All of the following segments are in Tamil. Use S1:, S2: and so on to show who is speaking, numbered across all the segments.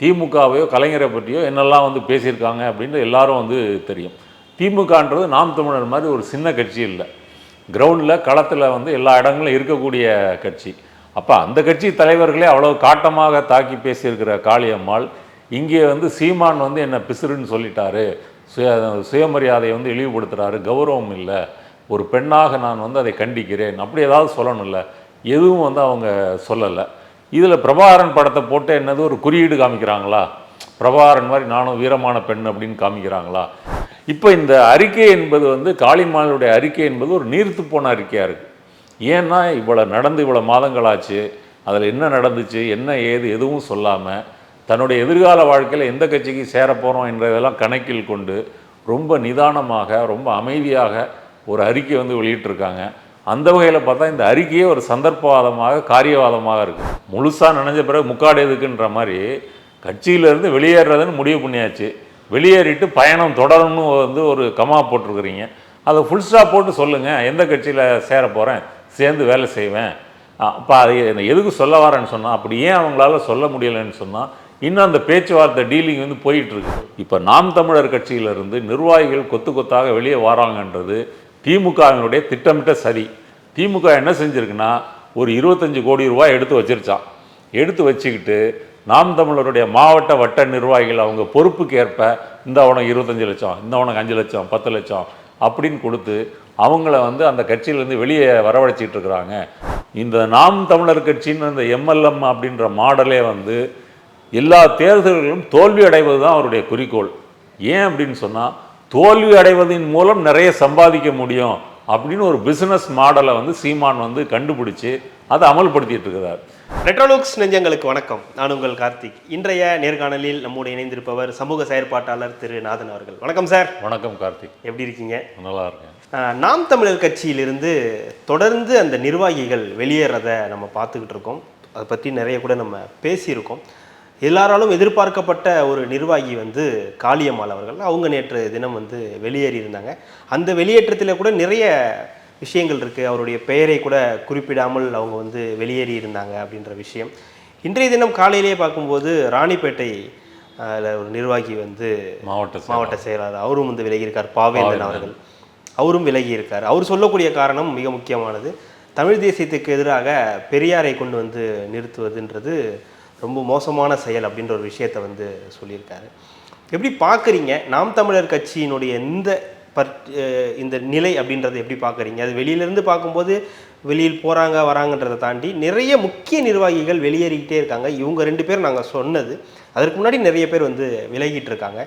S1: திமுகவையோ கலைஞரை பற்றியோ என்னெல்லாம் வந்து பேசியிருக்காங்க அப்படின்னு எல்லாரும் வந்து தெரியும். திமுகன்றது நாம் தமிழர் மாதிரி ஒரு சின்ன கட்சி இல்லை. கிரவுண்டில் களத்தில் வந்து எல்லா இடங்களும் இருக்கக்கூடிய கட்சி. அப்போ அந்த கட்சி தலைவர்களே அவ்வளோ காட்டமாக தாக்கி பேசியிருக்கிற காளியம்மாள் இங்கே வந்து சீமான் வந்து என்ன பிசுறுன்னு சொல்லிட்டாரு. சுய சுயமரியாதையை வந்து இழிவுபடுத்துகிறாரு கௌரவம் இல்லை. ஒரு பெண்ணாக நான் வந்து அதை கண்டிக்கிறேன். அப்படி ஏதாவது சொல்லணும்ல. எதுவும் வந்து அவங்க சொல்லலை. இதில் பிரபாகரன் படத்தை போட்டு என்னது ஒரு குறியீடு காமிக்கிறாங்களா? பிரபாகரன் மாதிரி நானும் வீரமான பெண் அப்படின்னு காமிக்கிறாங்களா? இப்போ இந்த அறிக்கை என்பது வந்து காளிமாலுடைய அறிக்கை என்பது ஒரு நீர்த்து போன அறிக்கையாக இருக்குது ஏன்னா இவ்வளோ நடந்து இவ்வளோ மாதங்களாச்சு அதில் என்ன நடந்துச்சு என்ன ஏது எதுவும் சொல்லாமல் தன்னுடைய எதிர்கால வாழ்க்கையில் எந்த கட்சிக்கு சேரப்போகிறோம் என்றதெல்லாம் கணக்கில் கொண்டு ரொம்ப நிதானமாக ரொம்ப அமைதியாக ஒரு அறிக்கை வந்து வெளியிட்டிருக்காங்க. அந்த வகையில் பார்த்தா இந்த அறிக்கையே ஒரு சந்தர்ப்பவாதமாக காரியவாதமாக இருக்குது முழுசாக நினைஞ்ச பிறகு முக்காடு எதுக்குன்ற மாதிரி கட்சியிலேருந்து வெளியேறதுன்னு முடிவு பண்ணியாச்சு. வெளியேறிட்டு பயணம் தொடரணும்னு வந்து ஒரு கமா போட்டிருக்கிறீங்க. அதை ஃபுல் ஸ்டாப் போட்டு சொல்லுங்கள் எந்த கட்சியில் சேர போகிறேன் சேர்ந்து வேலை செய்வேன். அப்போ அது என்னை எதுக்கு சொல்ல வரேன்னு சொன்னால் அப்படி ஏன் அவங்களால சொல்ல முடியலைன்னு சொன்னால் இன்னும் அந்த பேச்சுவார்த்தை டீலிங் வந்து போயிட்டுருக்கு இப்போ நாம் தமிழர் கட்சியிலிருந்து நிர்வாகிகள் கொத்து கொத்தாக வெளியே வராங்கன்றது திமுகவினுடைய திட்டமிட்ட சதி திமுக என்ன செஞ்சுருக்குன்னா ஒரு இருபத்தஞ்சி கோடி ரூபாய் எடுத்து வச்சிருச்சான் எடுத்து வச்சுக்கிட்டு நாம் தமிழருடைய மாவட்ட வட்ட நிர்வாகிகள் அவங்க பொறுப்புக்கு ஏற்ப இந்த உனக்கு இருபத்தஞ்சு லட்சம் இந்த உனக்கு அஞ்சு லட்சம் பத்து லட்சம் அப்படின்னு கொடுத்து அவங்கள வந்து அந்த கட்சியிலேருந்து வெளியே வரவழைச்சிட்டு இருக்கிறாங்க. இந்த நாம் தமிழர் கட்சின்னு இந்த எம்எல்எம் அப்படின்ற மாடலே வந்து எல்லா தேர்தல்களிலும் தோல்வி அடைவது தான் அவருடைய குறிக்கோள். ஏன் அப்படின்னு சொன்னால் தோல்வி அடைவதன் மூலம் நிறைய சம்பாதிக்க முடியும் அப்படின்னு ஒரு பிசினஸ் மாடலை வந்து சீமான் வந்து கண்டுபிடிச்சு அதை அமல்படுத்திட்டு இருக்கிறார்.
S2: ரெட்ரோலுக்ஸ் நெஞ்சங்களுக்கு வணக்கம். நான் உங்கள் கார்த்திக். இன்றைய நேர்காணலில் நம்மோடு இணைந்திருப்பவர் சமூக செயற்பாட்டாளர் திரு நாதன் அவர்கள். வணக்கம் சார்
S1: வணக்கம் கார்த்திக்.
S2: எப்படி இருக்கீங்க?
S1: நல்லா இருக்கேன்.
S2: நாம் தமிழர் கட்சியிலிருந்து தொடர்ந்து அந்த நிர்வாகிகள் வெளியேறதை நம்ம பார்த்துக்கிட்டு இருக்கோம். அதை பற்றி நிறைய கூட நம்ம பேசியிருக்கோம். எல்லாராலும் எதிர்பார்க்கப்பட்ட ஒரு நிர்வாகி வந்து காளியம்மாள் அவர்கள். அவங்க நேற்று தினம் வந்து வெளியேறி இருந்தாங்க. அந்த வெளியேற்றத்தில் கூட நிறைய விஷயங்கள் இருக்குது அவருடைய பெயரை கூட குறிப்பிடாமல் அவங்க வந்து வெளியேறி இருந்தாங்க அப்படின்ற விஷயம். இன்றைய தினம் காலையிலேயே பார்க்கும்போது ராணிப்பேட்டை ஒரு நிர்வாகி வந்து
S1: மாவட்ட.
S2: மாவட்ட செயலாளர். அவரும் வந்து விலகியிருக்கார். பாவேந்தன் அவர்கள். அவரும் விலகி இருக்கார் அவர் சொல்லக்கூடிய காரணம் மிக முக்கியமானது. தமிழ் தேசியத்துக்கு எதிராக பெரியாரை கொண்டு வந்து நிறுத்துவதுன்றது ரொம்ப மோசமான செயல் அப்படின்ற ஒரு விஷயத்தை வந்து சொல்லியிருக்காரு. எப்படி பார்க்குறீங்க? நாம் தமிழர் கட்சியினுடைய இந்த பற் இந்த நிலை அப்படின்றத எப்படி பார்க்குறீங்க? அது வெளியிலேருந்து பார்க்கும்போது வெளியில் போகிறாங்க வராங்கன்றதை தாண்டி நிறைய முக்கிய நிர்வாகிகள் வெளியேறிக்கிட்டே இருக்காங்க. இவங்க ரெண்டு பேரும் நாங்கள் சொன்னது. அதற்கு முன்னாடி நிறைய பேர் வந்து விலகிட்டு இருக்காங்க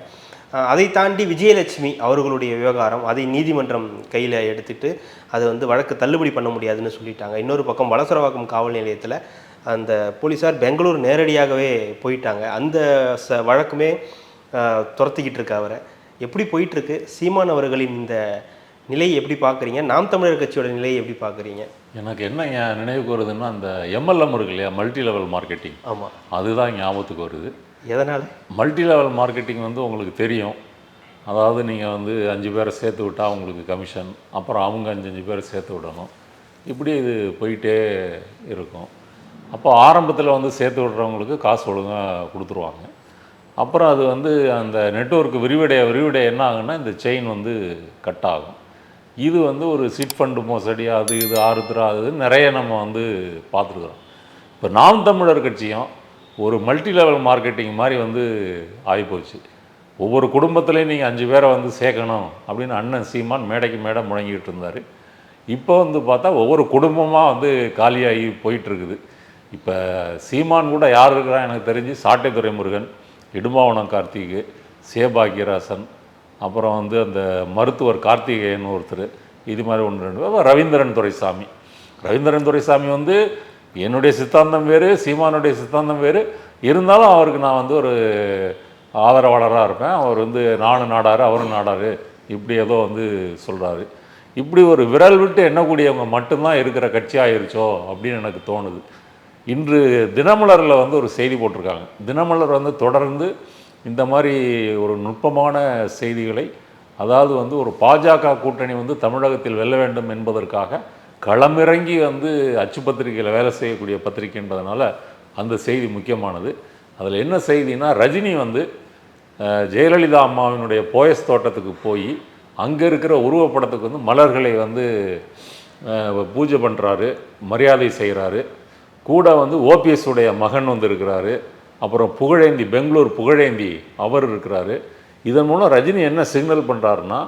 S2: அதை தாண்டி விஜயலட்சுமி அவர்களுடைய விவகாரம் அதை நீதிமன்றம் கையில் எடுத்துட்டு அதை வந்து வழக்கு தள்ளுபடி பண்ண முடியாதுன்னு சொல்லிட்டாங்க. இன்னொரு பக்கம் வளசரவாக்கம் காவல் நிலையத்தில் அந்த போலீஸார் பெங்களூர் நேரடியாகவே போயிட்டாங்க. அந்த ச வழக்குமே துரத்திக்கிட்டு இருக்கு அவரை. எப்படி போயிட்டு இருக்கு சீமான் அவர்களின் இந்த நிலையை எப்படி பார்க்குறீங்க? நாம் தமிழர் கட்சியோட நிலையை எப்படி பார்க்குறீங்க?
S1: எனக்கு என்ன நினைவுக்கு வருதுன்னா அந்த எம்எல்எம் இருக்கு இல்லையா? மல்டி லெவல் மார்க்கெட்டிங்
S2: ஆமாம்
S1: அதுதான் ஞாபகத்துக்கு வருது.
S2: எதனால்?
S1: மல்டி லெவல் மார்க்கெட்டிங் வந்து உங்களுக்கு தெரியும். அதாவது நீங்கள் வந்து அஞ்சு பேரை சேர்த்து விட்டால் உங்களுக்கு கமிஷன் அப்புறம் அவங்க அஞ்சு அஞ்சு பேரை சேர்த்து விடணும். இப்படி இது போயிட்டே இருக்கும். அப்போ ஆரம்பத்தில் வந்து சேர்த்து விடுறவங்களுக்கு காசு ஒழுங்காக கொடுத்துருவாங்க. அப்புறம் அது வந்து அந்த நெட்வொர்க் விரிவடைய விரிவடைய என்ன ஆகுன்னா இந்த செயின் வந்து கட் ஆகும். இது வந்து ஒரு சிட் ஃபண்டு மோசடி அது இது ஆறுத்துறா அது இதுன்னு நிறைய நம்ம வந்து பார்த்துருக்குறோம். இப்போ நாம் தமிழர் கட்சியும் ஒரு மல்டி லெவல் மார்க்கெட்டிங் மாதிரி வந்து ஆகிப்போச்சு. ஒவ்வொரு குடும்பத்துலேயும் நீங்கள் அஞ்சு பேரை வந்து சேர்க்கணும் அப்படின்னு அண்ணன் சீமான் மேடைக்கு மேடை முழங்கிட்டு இருந்தார். இப்போ வந்து பார்த்தா ஒவ்வொரு குடும்பமாக வந்து காலியாகி போயிட்டுருக்குது இப்போ சீமான் கூட யார் இருக்கிறா எனக்கு தெரிஞ்சு சாட்டைத்துறை முருகன் இடுமாவனம் கார்த்திகு சேபாக்கியராசன் அப்புறம் வந்து அந்த மருத்துவர் கார்த்திகேயன் ஒருத்தர் இது மாதிரி ஒன்று ரெண்டு பேர். ரவீந்திரன் துரைசாமி. ரவீந்திரன் துரைசாமி வந்து என்னுடைய சித்தாந்தம் வேறு சீமானுடைய சித்தாந்தம் வேறு. இருந்தாலும் அவருக்கு நான் வந்து ஒரு ஆதரவாளராக இருப்பேன். அவர் வந்து நானும் நாடாரு அவரும் நாடாரு இப்படி ஏதோ வந்து சொல்கிறாரு இப்படி ஒரு விரல் விட்டு எண்ணக்கூடியவங்க மட்டும்தான் இருக்கிற கட்சி ஆயிருச்சோ அப்படின்னு எனக்கு தோணுது. இன்று தினமலரில் வந்து ஒரு செய்தி போட்டிருக்காங்க. தினமலர் வந்து தொடர்ந்து இந்த மாதிரி ஒரு நுட்பமான செய்திகளை அதாவது வந்து ஒரு பாஜக கூட்டணி வந்து தமிழகத்தில் வெல்ல வேண்டும் என்பதற்காக களமிறங்கி வந்து அச்சு பத்திரிகையில் வேலை செய்யக்கூடிய பத்திரிகை என்பதனால் அந்த செய்தி முக்கியமானது. அதில் என்ன செய்தினா ரஜினி வந்து ஜெயலலிதா அம்மாவினுடைய போயஸ் தோட்டத்துக்கு போய் அங்கே இருக்கிற உருவப்படத்துக்கு வந்து மலர்களை வந்து பூஜை பண்ணுறாரு மரியாதை செய்கிறாரு கூட வந்து ஓபிஎஸ் உடைய மகன் வந்து இருக்கிறாரு. அப்புறம் புகழேந்தி பெங்களூர் புகழேந்தி அவர் இருக்கிறாரு. இதன் மூலம் ரஜினி என்ன சிக்னல் பண்ணுறாருன்னா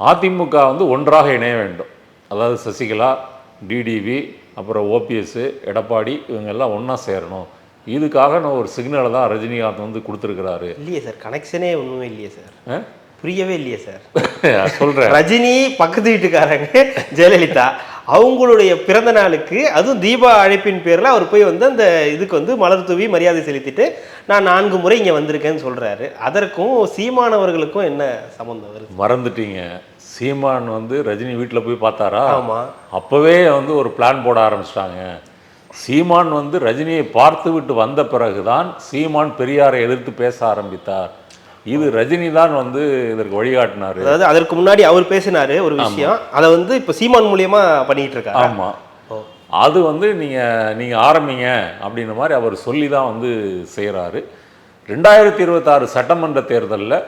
S1: அதிமுக வந்து ஒன்றாக இணைய வேண்டும். அதாவது சசிகலா டிடிவி அப்புறம் ஓபிஎஸ் எடப்பாடி இவங்க எல்லாம் ஒன்றா சேரணும். இதுக்காக நான் ஒரு சிக்னலை தான் ரஜினிகாந்த் வந்து கொடுத்துருக்கிறாரு.
S2: இல்லையே சார் கனெக்ஷனே ஒன்றுமே இல்லையே சார். புரியவே இல்லையே சார்.
S1: சொல்கிறேன்
S2: ரஜினி பக்கத்து வீட்டுக்காரங்க ஜெயலலிதா. அவங்களுடைய பிறந்த நாளுக்கு அதுவும் தீபா அழைப்பின் பேரில் அவர் போய் வந்து அந்த இதுக்கு வந்து மலர் தூவி மரியாதை செலுத்திட்டு நான் நான்கு முறை இங்கே வந்திருக்கேன்னு சொல்கிறாரு அதற்கும் சீமானவர்களுக்கும் என்ன சம்மந்தம் வருது?
S1: மறந்துட்டீங்க. சீமான் வந்து ரஜினி வீட்டில் போய் பார்த்தாரா?
S2: ஆமாம்
S1: அப்போவே வந்து ஒரு பிளான் போட ஆரம்பிச்சிட்டாங்க. சீமான் வந்து ரஜினியை பார்த்து விட்டு வந்த பிறகுதான் சீமான் பெரியாரை எதிர்த்து பேச ஆரம்பித்தார். இது ரஜினி தான் வந்து இதற்கு வழிகாட்டினார்.
S2: அதாவது அதற்கு முன்னாடி அவர் பேசினாரு ஒரு விஷயம். அதை வந்து இப்போ சீமான் மூலியமா பண்ணிட்டு இருக்காரு
S1: ஆமாம் அது வந்து நீங்கள் நீங்கள் ஆரம்பிங்க அப்படின்ற மாதிரி அவர் சொல்லி தான் வந்து செய்கிறாரு ரெண்டாயிரத்தி இருபத்தாறு சட்டமன்ற தேர்தலில்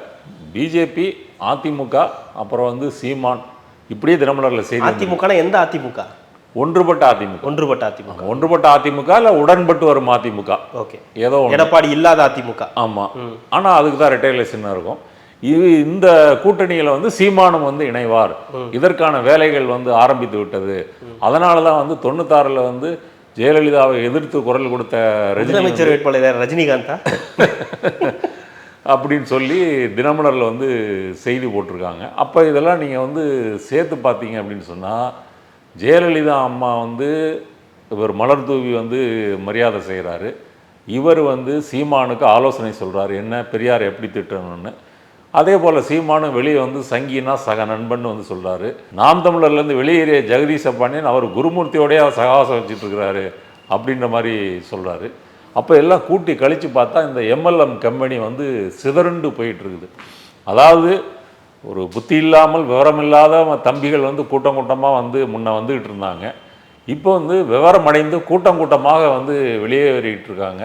S1: பிஜேபி அதிமுக அப்புறம் வந்து சீமான் இப்படியே தினமலரில் செய்தி
S2: அதிமுக எந்த அதிமுக?
S1: ஒன்றுபட்ட அதிமுக.
S2: ஒன்றுபட்ட அதிமுக.
S1: ஒன்றுபட்ட அதிமுக இல்லை உடன்பட்டு வரும் அதிமுக.
S2: ஓகே.
S1: ஏதோ
S2: எடப்பாடி இல்லாத அதிமுக.
S1: ஆமாம் ஆனால் அதுக்கு தான் ரிட்டைலேஷன் இருக்கும். இது இந்த கூட்டணியில் வந்து சீமானம் வந்து இணைவார். இதற்கான வேலைகள் வந்து ஆரம்பித்து விட்டது. அதனால தான் வந்து தொண்ணூத்தாறில் வந்து ஜெயலலிதாவை எதிர்த்து குரல் கொடுத்த ரஜினி
S2: முதலமைச்சர் வேட்பாளர்? ரஜினிகாந்தா?
S1: அப்படின்னு சொல்லி தினமலரில் வந்து செய்தி போட்டிருக்காங்க. அப்போ இதெல்லாம் நீங்கள் வந்து சேர்த்து பார்த்தீங்க அப்படின்னு சொன்னால் ஜெயலலிதா அம்மா வந்து இவர் மலர் தூவி வந்து மரியாதை செய்கிறாரு இவர் வந்து சீமானுக்கு ஆலோசனை சொல்கிறாரு என்ன பெரியார் எப்படி திட்டணும்னு? அதே போல் சீமானும் வெளியே வந்து சங்கினா சக நண்பன் வந்து சொல்கிறாரு நாம் தமிழர்லேருந்து வெளியேறிய ஜெகதீஷ பாண்டியன் அவர் குருமூர்த்தியோடய சகவாசம் வச்சுட்டு இருக்கிறாரு அப்படின்ற மாதிரி சொல்கிறாரு அப்போ எல்லாம் கூட்டி கழித்து பார்த்தா இந்த எம்எல்எம் கம்பெனி வந்து சிதறுண்டு போயிட்டுருக்குது அதாவது ஒரு புத்தி இல்லாமல் விவரம் இல்லாத தம்பிகள் வந்து கூட்டம் கூட்டமாக வந்து முன்ன வந்துகிட்டு இருந்தாங்க. இப்போ வந்து விவரம் அடைந்து கூட்டம் கூட்டமாக வந்து வெளியேறிட்டு இருக்காங்க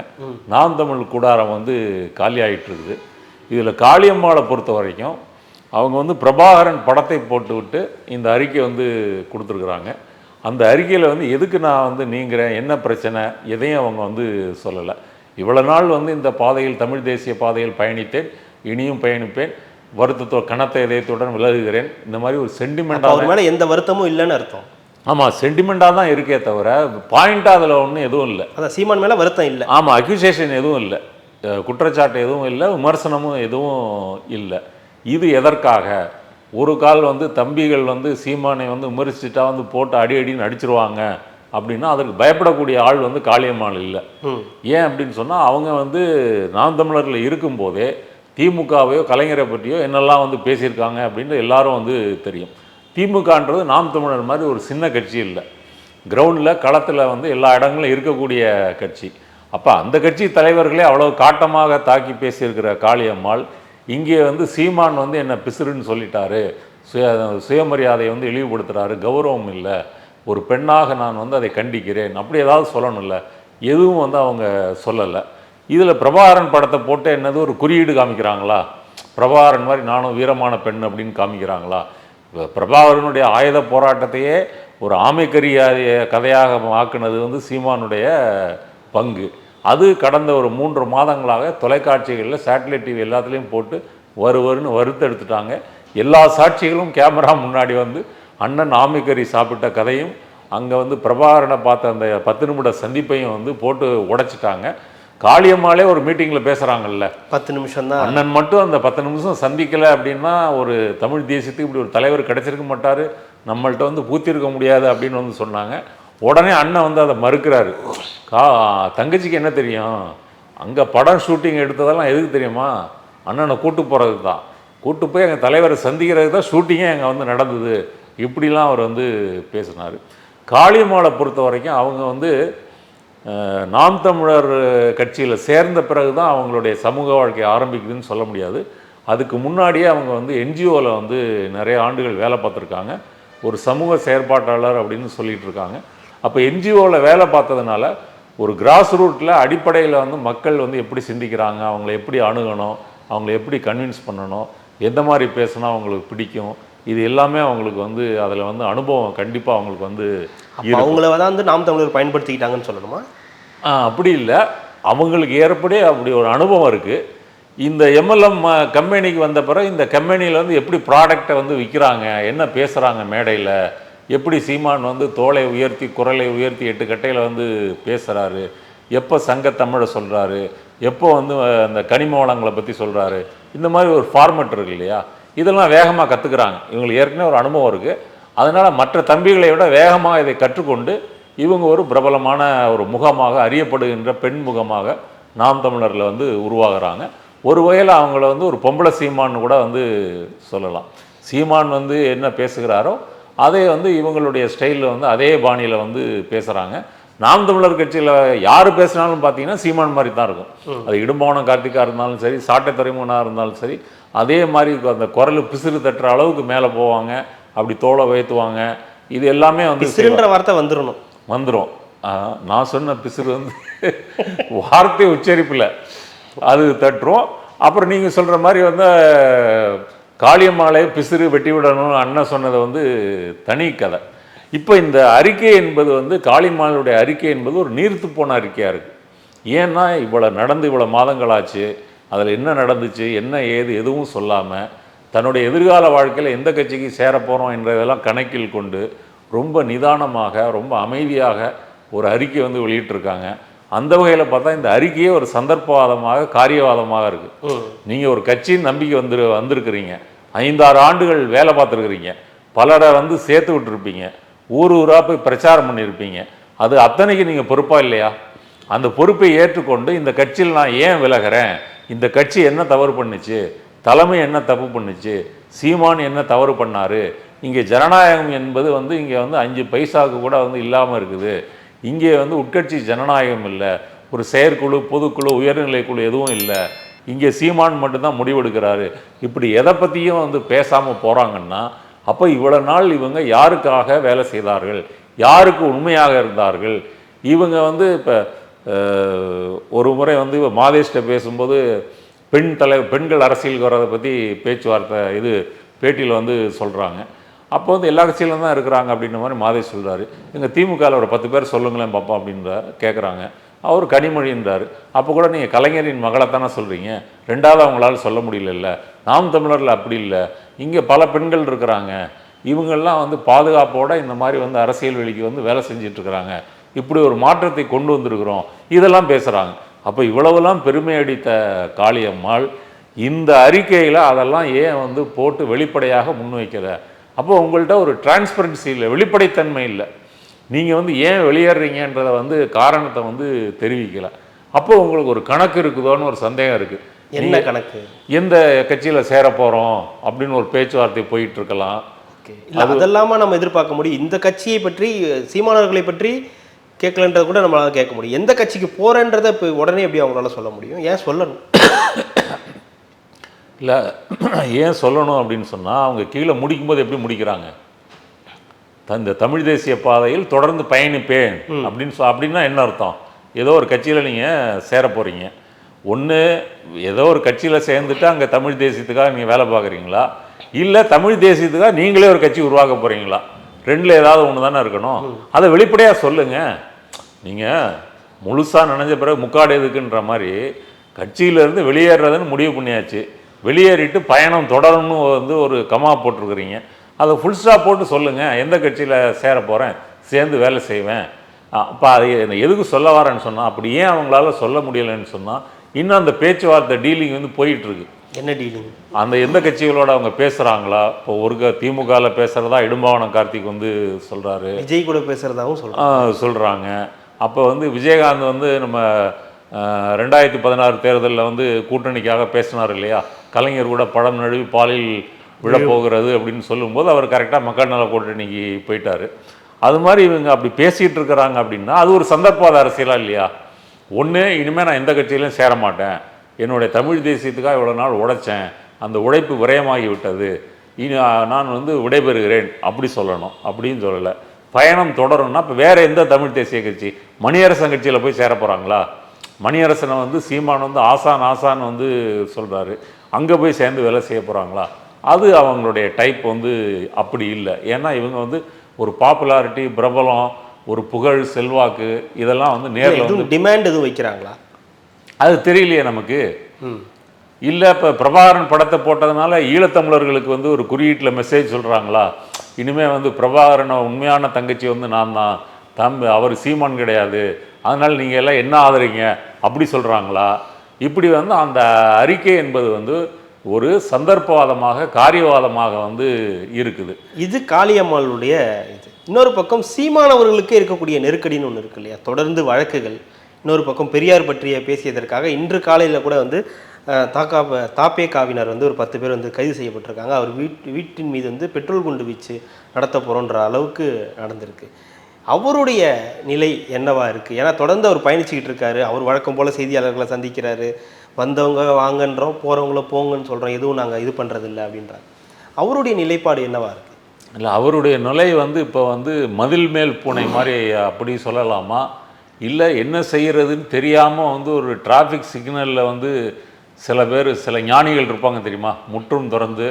S1: நாம் தமிழ் கூடாரம் வந்து காலி ஆயிட்டு இருக்குது இதில் காளியம்மாளை பொறுத்த வரைக்கும் அவங்க வந்து பிரபாகரன் படத்தை போட்டுவிட்டு இந்த அறிக்கை வந்து கொடுத்துருக்குறாங்க. அந்த அறிக்கையில் வந்து எதுக்கு நான் வந்து நீங்கிறேன்? என்ன பிரச்சனை? எதையும் அவங்க வந்து சொல்லலை. இவ்வளோ நாள் வந்து இந்த பாதையில் தமிழ் தேசிய பாதையில் பயணித்தேன். இனியும் பயணிப்பேன். வருத்தத்தோ கனத்த இதயத்துடன் விலகுகிறேன். இந்த மாதிரி ஒரு
S2: அவர் மேல எந்த வருத்தமும் இல்லைன்னு அர்த்தம்.
S1: ஆமாம் சென்டிமெண்ட்டாக தான் இருக்கே தவிர பாயிண்ட்டாக அதில் ஒன்றும் எதுவும் இல்லை.
S2: அதான் சீமான் மேல வருத்தம் இல்லை.
S1: ஆமாம் அக்யூசேஷன் எதுவும் இல்லை. குற்றச்சாட்டு எதுவும் இல்லை விமர்சனமும் எதுவும் இல்லை. இது எதற்காக? ஒரு கால் வந்து தம்பிகள் வந்து சீமானை வந்து விமர்சிச்சுட்டா வந்து போட்டு அடி அடின்னு அடிச்சிருவாங்க அப்படின்னா அதற்கு பயப்படக்கூடிய ஆள் வந்து காளியம்மாள் இல்லை. ஏன் அப்படின்னு சொன்னால் அவங்க வந்து நாம் தமிழரில் இருக்கும்போதே திமுகவையோ கலைஞரை பற்றியோ என்னெல்லாம் வந்து பேசியிருக்காங்க அப்படின்னு எல்லாரும் வந்து தெரியும். திமுகன்றது நாம் தமிழர் மாதிரி ஒரு சின்ன கட்சி இல்லை. கிரவுண்டில் களத்தில் வந்து எல்லா இடங்களும் இருக்கக்கூடிய கட்சி. அப்போ அந்த கட்சி தலைவர்களே அவ்வளோ காட்டமாக தாக்கி பேசியிருக்கிற காளியம்மாள் இங்கே வந்து சீமான் வந்து என்ன பிசுறுன்னு சொல்லிட்டாரு. சுய சுயமரியாதையை வந்து இழிவுபடுத்துகிறாரு கௌரவம் இல்லை. ஒரு பெண்ணாக நான் வந்து அதை கண்டிக்கிறேன். அப்படி ஏதாவது சொல்லணும்ல. எதுவும் வந்து அவங்க சொல்லலை. இதில் பிரபாகரன் படத்தை போட்டு என்னது ஒரு குறியீடு காமிக்கிறாங்களா? பிரபாகரன் மாதிரி நானும் வீரமான பெண் அப்படின்னு காமிக்கிறாங்களா? பிரபாகரனுடைய ஆயுத போராட்டத்தையே ஒரு ஆமைக்கரிய கதையாக ஆக்குனது வந்து சீமானுடைய பங்கு. அது கடந்த ஒரு மூன்று மாதங்களாக தொலைக்காட்சிகளில் சேட்டலைட் டிவி எல்லாத்துலேயும் போட்டு வரு வருன்னு வறுத்தெடுத்துட்டாங்க எல்லா சாட்சிகளும் கேமரா முன்னாடி வந்து அண்ணன் ஆமைக்கறி சாப்பிட்ட கதையும் அங்கே வந்து பிரபாகரனை பார்த்த அந்த பத்து நிமிட சந்திப்பையும் வந்து போட்டு உடைச்சிட்டாங்க. காளியம்மாளே ஒரு மீட்டிங்கில் பேசுகிறாங்கல்ல
S2: பத்து நிமிஷம் தான்
S1: அண்ணன் மட்டும் அந்த பத்து நிமிஷம் சந்திக்கலை அப்படின்னா ஒரு தமிழ் தேசியத்துக்கு இப்படி ஒரு தலைவர் கிடைச்சிருக்க மாட்டார். நம்மள்ட்ட வந்து பூத்திருக்க முடியாது அப்படின்னு வந்து சொன்னாங்க. உடனே அண்ணன் வந்து அதை மறுக்கிறாரு. கா தங்கச்சிக்கு என்ன தெரியும்? அங்கே படம் ஷூட்டிங் எடுத்ததெல்லாம் எதுக்கு தெரியுமா? அண்ணனை கூட்டு போகிறதுக்கு தான் கூட்டு போய் எங்கள் தலைவரை சந்திக்கிறதுக்கு தான் ஷூட்டிங்கே அங்கே வந்து நடந்தது. இப்படிலாம் அவர் வந்து பேசினார். காளியம்மாளை பொறுத்த வரைக்கும் அவங்க வந்து நாம் தமிழர் கட்சியில் சேர்ந்த பிறகு தான் அவங்களுடைய சமூக வாழ்க்கை ஆரம்பிக்குதுன்னு சொல்ல முடியாது. அதுக்கு முன்னாடியே அவங்க வந்து என்ஜிஓவில் வந்து நிறைய ஆண்டுகள் வேலை பார்த்துருக்காங்க. ஒரு சமூக செயற்பாட்டாளர் அப்படின்னு சொல்லிட்டு இருக்காங்க. அப்போ என்ஜிஓவில் வேலை பார்த்ததுனால ஒரு கிராஸ் ரூட்டில் அடிப்படையில் வந்து மக்கள் வந்து எப்படி சிந்திக்கிறாங்க அவங்கள எப்படி அணுகணும் அவங்கள எப்படி கன்வின்ஸ் பண்ணணும் எந்த மாதிரி பேசினா அவங்களுக்கு பிடிக்கும் இது எல்லாமே அவங்களுக்கு வந்து அதில் வந்து அனுபவம் கண்டிப்பாக அவங்களுக்கு வந்து
S2: அவங்கள தான் வந்து நாம் தமிழர் பயன்படுத்திக்கிட்டாங்கன்னு சொல்லணுமா?
S1: அப்படி இல்லை. அவங்களுக்கு ஏற்படி அப்படி ஒரு அனுபவம் இருக்குது இந்த எம்எல்எம் கம்பெனிக்கு வந்த பிறகு இந்த கம்பெனியில் வந்து எப்படி ப்ராடக்டை வந்து விற்கிறாங்க என்ன பேசுகிறாங்க மேடையில் எப்படி சீமான் வந்து தோலை உயர்த்தி குரலை உயர்த்தி எட்டு கட்டையில் வந்து பேசுகிறாரு எப்போ சங்கத்தமிழை சொல்கிறாரு எப்போ வந்து அந்த கனிம வளங்களை பற்றி சொல்கிறாரு இந்த மாதிரி ஒரு ஃபார்மெட் இருக்கு இல்லையா? இதெல்லாம் வேகமாக கற்றுக்குறாங்க இவங்களுக்கு ஏற்கனவே ஒரு அனுபவம் இருக்குது அதனால் மற்ற தம்பிகளை விட வேகமாக இதை கற்றுக்கொண்டு இவங்க ஒரு பிரபலமான ஒரு முகமாக அறியப்படுகின்ற பெண் முகமாக நாம் தமிழரில் வந்து உருவாகுறாங்க. ஒரு வகையில் அவங்கள வந்து ஒரு பொம்பளை சீமான்னு கூட வந்து சொல்லலாம். சீமான் வந்து என்ன பேசுகிறாரோ அதை வந்து இவங்களுடைய ஸ்டைலில் வந்து அதே பாணியில் வந்து பேசுகிறாங்க நாம் தமிழர் கட்சியில் யார் பேசினாலும் பார்த்தீங்கன்னா சீமான் மாதிரி தான் இருக்கும். அது இடும்பவனம் கார்த்திகா இருந்தாலும் சரி சாட்டை துறைமுகனாக இருந்தாலும் சரி அதே மாதிரி அந்த குரல் பிசிறு தட்டுற அளவுக்கு மேலே போவாங்க. அப்படி தோலை உயர்த்துவாங்க. இது எல்லாமே வந்து
S2: வார்த்தை வந்துடணும்
S1: வந்துடும் நான் சொன்ன பிசுறு வந்து வார்த்தை உச்சரிப்பில். அது தட்டுரும். அப்புறம் நீங்கள் சொல்கிற மாதிரி வந்து காளியம்மாளை பிசுறு வெட்டி விடணும்னு அண்ணன் சொன்னது வந்து தனி கதை. இப்போ இந்த அறிக்கை என்பது வந்து காளியம்மாளுடைய அறிக்கை என்பது ஒரு நீர்த்து போன அறிக்கையாக இருக்குது ஏன்னா இவ்வளோ நடந்து இவ்வளோ மாதங்களாச்சு அதில் என்ன நடந்துச்சு என்ன ஏது எதுவும் சொல்லாமல் தன்னுடைய எதிர்கால வாழ்க்கையில் எந்த கட்சிக்கு சேர போகிறோம் என்றதெல்லாம் கணக்கில் கொண்டு ரொம்ப நிதானமாக ரொம்ப அமைதியாக ஒரு அறிக்கை வந்து வெளியிட்டிருக்காங்க. அந்த வகையில் பார்த்தா இந்த அறிக்கையே ஒரு சந்தர்ப்பவாதமாக காரியவாதமாக இருக்குது நீங்கள் ஒரு கட்சியின் நம்பிக்கை வந்து வந்திருக்கிறீங்க. ஐந்தாறு ஆண்டுகள் வேலை பார்த்துருக்குறீங்க. பலரை வந்து சேர்த்து விட்டுருப்பீங்க. ஊர் ஊராக போய் பிரச்சாரம் பண்ணியிருப்பீங்க அது அத்தனைக்கு நீங்கள் பொறுப்பாக இல்லையா? அந்த பொறுப்பை ஏற்றுக்கொண்டு இந்த கட்சியில் நான் ஏன் விலகிறேன்? இந்த கட்சி என்ன தவறு பண்ணுச்சு? தலைமை என்ன தப்பு பண்ணுச்சு? சீமான் என்ன தவறு பண்ணாரு? இங்கே ஜனநாயகம் என்பது வந்து இங்கே வந்து அஞ்சு பைசாவுக்கு கூட வந்து இல்லாமல் இருக்குது. இங்கே வந்து உட்கட்சி ஜனநாயகம் இல்லை. ஒரு செயற்குழு பொதுக்குழு உயர்நிலைக்குழு எதுவும் இல்லை. இங்கே சீமான் மட்டும்தான் முடிவெடுக்கிறாரு. இப்படி எதை பற்றியும் வந்து பேசாமல் போகிறாங்கன்னா அப்போ இவ்வளோ நாள் இவங்க யாருக்காக வேலை செய்தார்கள்? யாருக்கு உண்மையாக இருந்தார்கள்? இவங்க வந்து இப்போ ஒரு முறை வந்து மாதேஷ்ட பேசும்போது பெண் தலை பெண்கள் அரசியலுக்கு வரதை பற்றி பேச்சுவார்த்தை இது பேட்டியில் வந்து சொல்கிறாங்க அப்போ வந்து எல்லா கட்சியிலும் தான் இருக்கிறாங்க அப்படின்ற மாதிரி மாதேஷ் சொல்கிறாரு எங்கள் திமுகவில் ஒரு பத்து பேர் சொல்லுங்களேன் பாப்பா அப்படின்றார் கேட்குறாங்க அவர் கனிமொழின்றார். அப்போ கூட நீங்கள் கலைஞரின் மகளை தானே சொல்கிறீங்க ரெண்டாவது அவங்களால சொல்ல முடியல நாம் தமிழரில் அப்படி இல்லை. இங்கே பல பெண்கள் இருக்கிறாங்க. இவங்கெல்லாம் வந்து பாதுகாப்போடு இந்த மாதிரி வந்து அரசியல் வெளிக்கு வந்து வேலை செஞ்சிட்ருக்கிறாங்க இப்படி ஒரு மாற்றத்தை கொண்டு வந்திருக்கிறோம். இதெல்லாம் பேசுகிறாங்க அப்போ இவ்வளவுலாம் பெருமை அடித்த காளியம்மாள் இந்த அறிக்கையில் அதெல்லாம் ஏன் வந்து போட்டு வெளிப்படையாக முன்வைக்கிற அப்போ உங்கள்கிட்ட ஒரு டிரான்ஸ்பரன்சி இல்லை வெளிப்படைத்தன்மை இல்லை. நீங்கள் வந்து ஏன் வெளியேறீங்கன்றத வந்து காரணத்தை வந்து தெரிவிக்கல. அப்போ உங்களுக்கு ஒரு கணக்கு இருக்குதோன்னு ஒரு சந்தேகம் இருக்குது
S2: என்ன கணக்கு?
S1: எந்த கட்சியில் சேர போகிறோம் அப்படின்னு ஒரு பேச்சுவார்த்தை போயிட்டு இருக்கலாம்.
S2: அதெல்லாம நம்ம எதிர்பார்க்க முடியும். இந்த கட்சியை பற்றி சீமானவர்களை பற்றி கேட்கலன்றத கூட நம்மளால கேட்க முடியும். எந்த கட்சிக்கு போறேன்றதை இப்போ உடனே எப்படி அவங்களால சொல்ல முடியும்? ஏன் சொல்லணும்?
S1: இல்லை ஏன் சொல்லணும் அப்படின்னு சொன்னால் அவங்க கீழே முடிக்கும்போது எப்படி முடிக்கிறாங்க? இந்த தமிழ் தேசிய பாதையில் தொடர்ந்து பயணிப்பேன் அப்படின்னு சொ அப்படின்னா என்ன அர்த்தம்? ஏதோ ஒரு கட்சியில் நீங்கள் சேர போகிறீங்க ஒன்று ஏதோ ஒரு கட்சியில் சேர்ந்துட்டு அங்கே தமிழ் தேசியத்துக்காக நீங்கள் வேலை பார்க்குறீங்களா? இல்லை தமிழ் தேசியத்துக்காக நீங்களே ஒரு கட்சி உருவாக்க போகிறீங்களா ரெண்டில் ஏதாவது ஒன்று தானே இருக்கணும் அதை வெளிப்படையாக சொல்லுங்கள் நீங்கள் முழுசாக நினைஞ்ச பிறகு முக்காடு எதுக்குன்ற மாதிரி கட்சியிலேருந்து வெளியேறதுன்னு முடிவு பண்ணியாச்சு. வெளியேறிட்டு பயணம் தொடரும்னு வந்து ஒரு கமா போட்டிருக்கிறீங்க. அதை ஃபுல் ஸ்டாப் போட்டு சொல்லுங்கள் எந்த கட்சியில் சேர போகிறேன் சேர்ந்து வேலை செய்வேன். அப்போ அது எதுக்கு சொல்ல வரேன்னு சொன்னால் அப்படி ஏன் அவங்களால சொல்ல முடியலைன்னு சொன்னால் இன்னும் அந்த பேச்சுவார்த்தை டீலிங் வந்து போயிட்டுருக்கு.
S2: என்ன டீலிங்
S1: அந்த எந்த கட்சிகளோட அவங்க பேசுகிறாங்களா இப்போ ஒரு க திமுகவில் பேசுகிறதா இடும்பாவனம் கார்த்திக் வந்து சொல்கிறாரு
S2: விஜய் கூட பேசுறதாவும் சொல்றேன்
S1: சொல்கிறாங்க அப்போ வந்து விஜயகாந்த் வந்து நம்ம ரெண்டாயிரத்தி பதினாறு தேர்தலில் வந்து கூட்டணிக்காக பேசினார் இல்லையா? கலைஞர் கூட படம் நழுவி பாலில் விழப்போகிறது அப்படின்னு சொல்லும்போது அவர் கரெக்டாக மக்கள் நல கூட்டணிக்கு போயிட்டார். அது மாதிரி இவங்க அப்படி பேசிகிட்டு இருக்கிறாங்க அப்படின்னா அது ஒரு சந்தர்ப்பவாத அரசியலா இல்லையா? ஒன்று இனிமேல் நான் எந்த கட்சியிலையும் சேர மாட்டேன். என்னுடைய தமிழ் தேசியத்துக்காக இவ்வளோ நாள் உழைச்சேன். அந்த உழைப்பு விரயமாகி விட்டது. இனி நான் வந்து விடைபெறுகிறேன். அப்படி சொல்லணும். அப்படின்னு சொல்லலை. பயணம் தொடரும்னா இப்போ வேற எந்த தமிழ் தேசிய கட்சி? மணியரசன் கட்சியில் போய் சேர போகிறாங்களா மணியரசனை வந்து சீமான் வந்து ஆசான் ஆசான் வந்து சொல்கிறாரு அங்கே போய் சேர்ந்து வேலை செய்ய போகிறாங்களா அது அவங்களுடைய டைப் வந்து அப்படி இல்லை. ஏன்னா இவங்க வந்து ஒரு பாப்புலாரிட்டி பிரபலம் ஒரு புகழ் செல்வாக்கு இதெல்லாம் வந்து நேரில் வந்து
S2: டிமாண்ட் எதுவும் வைக்கிறாங்களா?
S1: அது தெரியலையே நமக்கு. இல்லை இப்போ பிரபாகரன் படத்தை போட்டதுனால ஈழத்தமிழர்களுக்கு வந்து ஒரு குறியீட்டில் மெசேஜ் சொல்கிறாங்களா இனிமேல் வந்து பிரபாகரனை உண்மையான தங்கச்சி வந்து நான் தான் தம்பி அவர் சீமான் கிடையாது. அதனால் நீங்கள் எல்லாம் என்ன ஆதரிங்க? அப்படி சொல்கிறாங்களா இப்படி வந்து அந்த அறிக்கை என்பது வந்து ஒரு சந்தர்ப்பவாதமாக காரியவாதமாக வந்து இருக்குது.
S2: இது காளியம்மாளுடைய இது. இன்னொரு பக்கம் சீமானவர்களுக்கு இருக்கக்கூடிய நெருக்கடின்னு ஒன்று இருக்கு இல்லையா? தொடர்ந்து வழக்குகள். இன்னொரு பக்கம் பெரியார் பற்றிய பேசியதற்காக இன்று காலையில் கூட வந்து தாக்கா தாப்பே காவினர் வந்து ஒரு பத்து பேர் வந்து கைது செய்யப்பட்டிருக்காங்க. அவர் வீட் வீட்டின் மீது வந்து பெட்ரோல் குண்டு வீச்சு நடத்த போகிறோன்ற அளவுக்கு நடந்திருக்கு. அவருடைய நிலை என்னவா இருக்குது ஏன்னா தொடர்ந்து அவர் பயணிச்சுக்கிட்டு இருக்காரு. அவர் வழக்கம் போல் செய்தியாளர்களை சந்திக்கிறாரு. வந்தவங்க வாங்கன்றோம் போகிறவங்கள போங்கன்னு சொல்கிறோம் எதுவும் நாங்கள் இது பண்ணுறதில்ல அப்படின்றாங்க அவருடைய நிலைப்பாடு என்னவா இருக்குது
S1: இல்லை அவருடைய நிலை வந்து இப்போ வந்து மதில் மேல் பூனை மாதிரி அப்படி சொல்லலாமா? இல்லை என்ன செய்கிறதுன்னு தெரியாமல் வந்து ஒரு டிராஃபிக் சிக்னலில் வந்து சில பேர் சில ஞானிகள் இருப்பாங்க தெரியுமா? முற்றும் திறந்து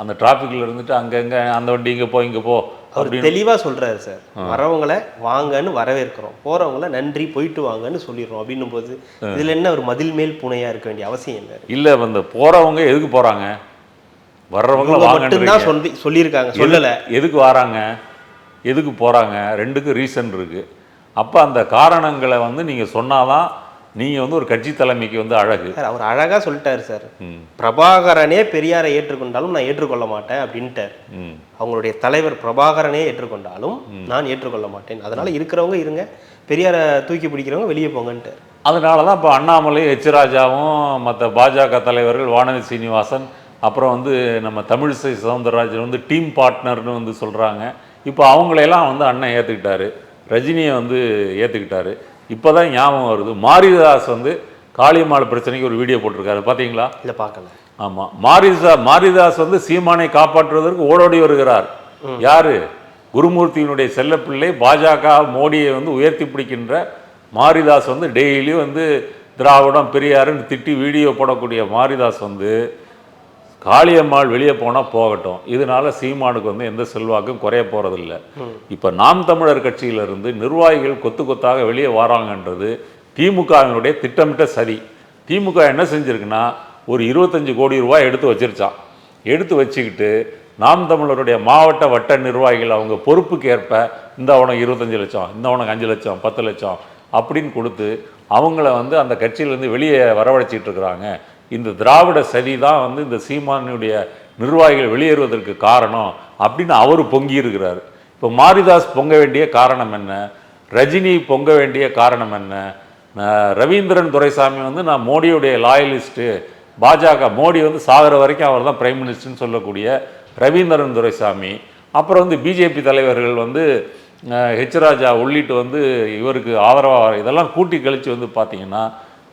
S1: அந்த டிராஃபிக்கில் இருந்துட்டு அங்கங்கே அந்த வண்டி இங்கே போ இங்கே போ
S2: அவர் தெளிவாக சொல்றாரு சார். வரவங்கள வாங்கன்னு வரவேற்கிறோம். போறவங்கள நன்றி போயிட்டு வாங்கன்னு சொல்லிடுறோம் அப்படின்னும் போது இதுல என்ன ஒரு மதில் மேல் பூனையா இருக்க வேண்டிய அவசியம் இருக்கு?
S1: இல்லை அந்த போகிறவங்க எதுக்கு போகிறாங்க வாங்கன்றீங்க
S2: மட்டும்தான் சொல்லி சொல்லியிருக்காங்க. சொல்லல.
S1: எதுக்கு வராங்க? எதுக்கு போகிறாங்க ரெண்டுக்கும் ரீசன் இருக்குது அப்போ அந்த காரணங்களை வந்து நீங்கள் சொன்னாதான் நீங்கள் வந்து ஒரு கட்சி தலைமைக்கு வந்து அழகு.
S2: சார் அவர் அழகா சொல்லிட்டாரு சார். பிரபாகரனே பெரியாரை ஏற்றுக்கொண்டாலும் நான் ஏற்றுக்கொள்ள மாட்டேன் அப்படின்ட்டார். அவங்களுடைய தலைவர் பிரபாகரனே ஏற்றுக்கொண்டாலும் நான் ஏற்றுக்கொள்ள மாட்டேன். அதனால இருக்கிறவங்க இருங்க பெரியாரை தூக்கி பிடிக்கிறவங்க வெளியே போங்கன்ட்டார்
S1: அதனால தான் இப்போ அண்ணாமலை எச் ராஜாவும் மற்ற பாஜக தலைவர்கள் வானதி சீனிவாசன் அப்புறம் வந்து நம்ம தமிழிசை சவுந்தரராஜன் வந்து டீம் பார்ட்னர்னு வந்து சொல்கிறாங்க இப்போ அவங்களையெல்லாம் வந்து அண்ணன் ஏற்றுக்கிட்டாரு ரஜினியை வந்து ஏற்றுக்கிட்டாரு இப்போ தான் ஞாபகம் வருது. மாரிதாஸ் வந்து காளியம்மாள் பிரச்சனைக்கு ஒரு வீடியோ போட்டிருக்காரு. பார்த்தீங்களா
S2: இல்லை பார்க்கல.
S1: ஆமாம் மாரிதா மாரிதாஸ் வந்து சீமானை காப்பாற்றுவதற்கு ஓடோடி வருகிறார். யாரு? குருமூர்த்தியினுடைய செல்லப்பிள்ளை பாஜக மோடியை வந்து உயர்த்தி பிடிக்கின்ற மாரிதாஸ் வந்து டெய்லியும் வந்து திராவிடம் பெரியாருன்னு திட்டி வீடியோ போடக்கூடிய மாரிதாஸ் வந்து காளியம்மாள் வெளியே போனால் போகட்டும். இதனால சீமானுக்கு வந்து எந்த செல்வாக்கும் குறைய போகிறதில்ல இப்போ நாம் தமிழர் கட்சியிலிருந்து நிர்வாகிகள் கொத்து கொத்தாக வெளியே வராங்கன்றது திமுகவினுடைய திட்டமிட்ட சதி. திமுக என்ன செஞ்சிருக்குன்னா ஒரு இருபத்தஞ்சு கோடி ரூபாய் எடுத்து வச்சிருச்சான் எடுத்து வச்சுக்கிட்டு நாம் தமிழருடைய மாவட்ட வட்ட நிர்வாகிகள் அவங்க பொறுப்புக்கு ஏற்ப இந்த உனக்கு இருபத்தஞ்சு லட்சம் இந்த உனக்கு அஞ்சு லட்சம் பத்து லட்சம் அப்படின்னு கொடுத்து அவங்கள வந்து அந்த கட்சியிலேருந்து வெளியே வரவழைச்சிட்டு இருக்கிறாங்க. இந்த திராவிட சதி தான் வந்து இந்த சீமானுடைய நிர்வாகிகள் வெளியேறுவதற்கு காரணம் அப்படின்னு அவர் பொங்கி இருக்கிறார். இப்போ மாரிதாஸ் பொங்க வேண்டிய காரணம் என்ன? ரஜினி பொங்க வேண்டிய காரணம் என்ன? ரவீந்திரன் துரைசாமி வந்து நான் மோடியுடைய லாயலிஸ்ட்டு பாஜக மோடி வந்து சாகிற வரைக்கும் அவர் தான் பிரைம் மினிஸ்டர்னு சொல்லக்கூடிய ரவீந்திரன் துரைசாமி. அப்புறம் வந்து பிஜேபி தலைவர்கள் வந்து ஹெச் ராஜா உள்ளிட்டு வந்து இவருக்கு ஆதரவாக இதெல்லாம் கூட்டி கழித்து வந்து பார்த்திங்கன்னா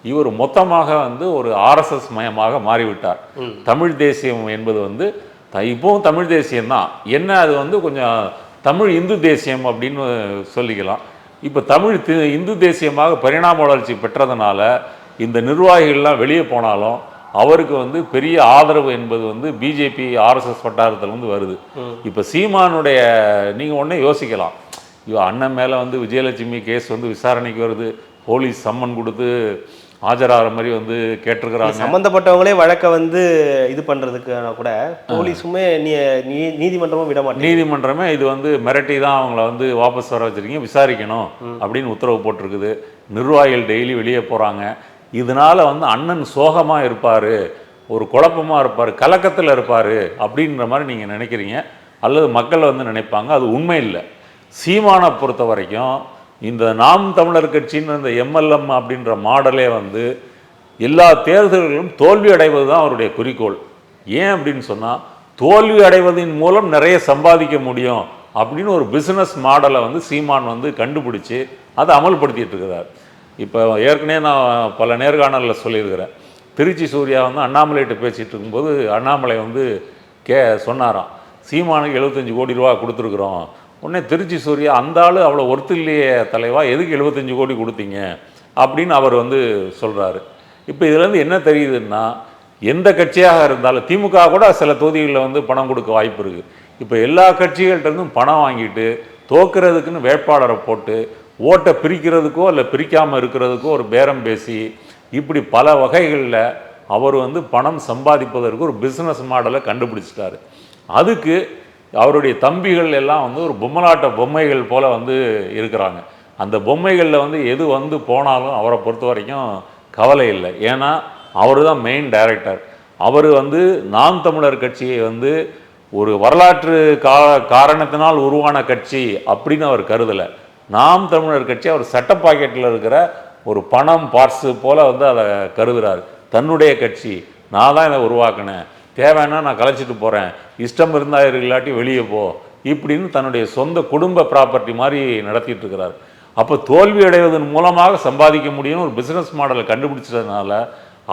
S1: இவர் மொத்தமாக வந்து ஒரு ஆர்எஸ்எஸ் மயமாக மாறிவிட்டார். தமிழ் தேசியம் என்பது வந்து த- இப்போவும் தமிழ் தேசியம்தான் என்ன அது வந்து கொஞ்சம் தமிழ் இந்து தேசியம் அப்படின்னு சொல்லிக்கலாம். இப்போ தமிழ் தி- இந்து தேசியமாக பரிணாம வளர்ச்சி பெற்றதுனால இந்த நிர்வாகிகள்லாம் வெளியே போனாலும் அவருக்கு வந்து பெரிய ஆதரவு என்பது வந்து பிஜேபி ஆர்எஸ்எஸ் வட்டாரத்தில் வந்து வருது இப்போ சீமானுடைய நீங்கள் ஒன்றே யோசிக்கலாம். ஐயோ அண்ணன் மேலே வந்து விஜயலட்சுமி கேஸ் வந்து விசாரணைக்கு வருது. போலீஸ் சம்மன் கொடுத்து ஆஜராகிற மாதிரி வந்து கேட்டிருக்கிறாங்க.
S2: சம்பந்தப்பட்டவங்களே வழக்கை வந்து இது பண்றதுக்கு கூட போலீஸுமே நீ நீதிமன்றமும் விட மாட்டேங்குது.
S1: நீதிமன்றமே இது வந்து மிரட்டி தான் அவங்கள வந்து வாபஸ் வர வச்சிருக்கீங்க விசாரிக்கணும் அப்படின்னு உத்தரவு போட்டிருக்குது. நிர்வாகிகள் டெய்லி வெளியே போகிறாங்க இதனால வந்து அண்ணன் சோகமாக இருப்பார் ஒரு குழப்பமா இருப்பார் கலக்கத்தில் இருப்பார் அப்படின்ற மாதிரி நீங்கள் நினைக்கிறீங்க. அல்லது மக்கள் வந்து நினைப்பாங்க. அது உண்மை இல்லை. சீமானை பொறுத்த வரைக்கும் இந்த நாம் தமிழர் கட்சின்னு இந்த எம்எல்எம் அப்படின்ற மாடலே வந்து எல்லா தேர்தல்களிலும் தோல்வி அடைவது தான் அவருடைய குறிக்கோள். ஏன் அப்படின்னு சொன்னால் தோல்வி அடைவதின் மூலம் நிறைய சம்பாதிக்க முடியும் அப்படின்னு ஒரு பிஸ்னஸ் மாடலை வந்து சீமான் வந்து கண்டுபிடிச்சி அதை அமல்படுத்திட்டு இருக்கிறார். இப்போ ஏற்கனவே நான் பல நேர்காணலில் சொல்லியிருக்கிறேன். திருச்சி சூர்யா வந்து அண்ணாமலைகிட்ட பேசிகிட்டு இருக்கும்போது அண்ணாமலை வந்து கே சொன்னாராம் சீமானுக்கு எழுபத்தஞ்சு கோடி ரூபா கொடுத்துருக்குறோம். உடனே திருச்சி சூர்யா அந்த ஆள் அவ்வளோ ஒர்த்து இல்லையே தலைவா எதுக்கு எழுபத்தஞ்சு கோடி கொடுத்தீங்க? அப்படின்னு அவர் வந்து சொல்கிறாரு இப்போ இதுலேருந்து என்ன தெரியுதுன்னா எந்த கட்சியாக இருந்தாலும் திமுக கூட சில தொகுதிகளில் வந்து பணம் கொடுக்க வாய்ப்பு இருக்குது இப்போ எல்லா கட்சிகள்கிட்டருந்தும் பணம் வாங்கிட்டு தோக்குறதுக்குன்னு வேட்பாளரை போட்டு ஓட்டை பிரிக்கிறதுக்கோ இல்லை பிரிக்காமல் இருக்கிறதுக்கோ ஒரு பேரம் பேசி இப்படி பல வகைகளில் அவர் வந்து பணம் சம்பாதிப்பதற்கு ஒரு பிஸ்னஸ் மாடலை கண்டுபிடிச்சிட்டாரு. அதுக்கு அவருடைய தம்பிகள் எல்லாம் வந்து ஒரு பொம்மலாட்ட பொம்மைகள் போல் வந்து இருக்கிறாங்க. அந்த பொம்மைகளில் வந்து எது வந்து போனாலும் அவரை பொறுத்த வரைக்கும் கவலை இல்லை. ஏன்னா அவர் தான் மெயின் டைரக்டர் அவர் வந்து நாம் தமிழர் கட்சியை வந்து ஒரு வரலாற்று கா காரணத்தினால் உருவான கட்சி அப்படின்னு அவர் கருதலை. நாம் தமிழர் கட்சி அவர் சட்ட பாக்கெட்டில் இருக்கிற ஒரு பணம் பார்ஸு போல் வந்து அதை கருதுகிறார் தன்னுடைய கட்சி நான் தான் இதை உருவாக்கினேன். தேவைன்னா நான் கலைச்சிட்டு போகிறேன் இஷ்டம் இருந்தால் இல்லாட்டி வெளியே போ. இப்படின்னு தன்னுடைய சொந்த குடும்ப ப்ராப்பர்ட்டி மாதிரி நடத்திட்டு இருக்கிறார். அப்போ தோல்வி அடைவதன் மூலமாக சம்பாதிக்க முடியும்னு ஒரு பிஸ்னஸ் மாடலை கண்டுபிடிச்சதுனால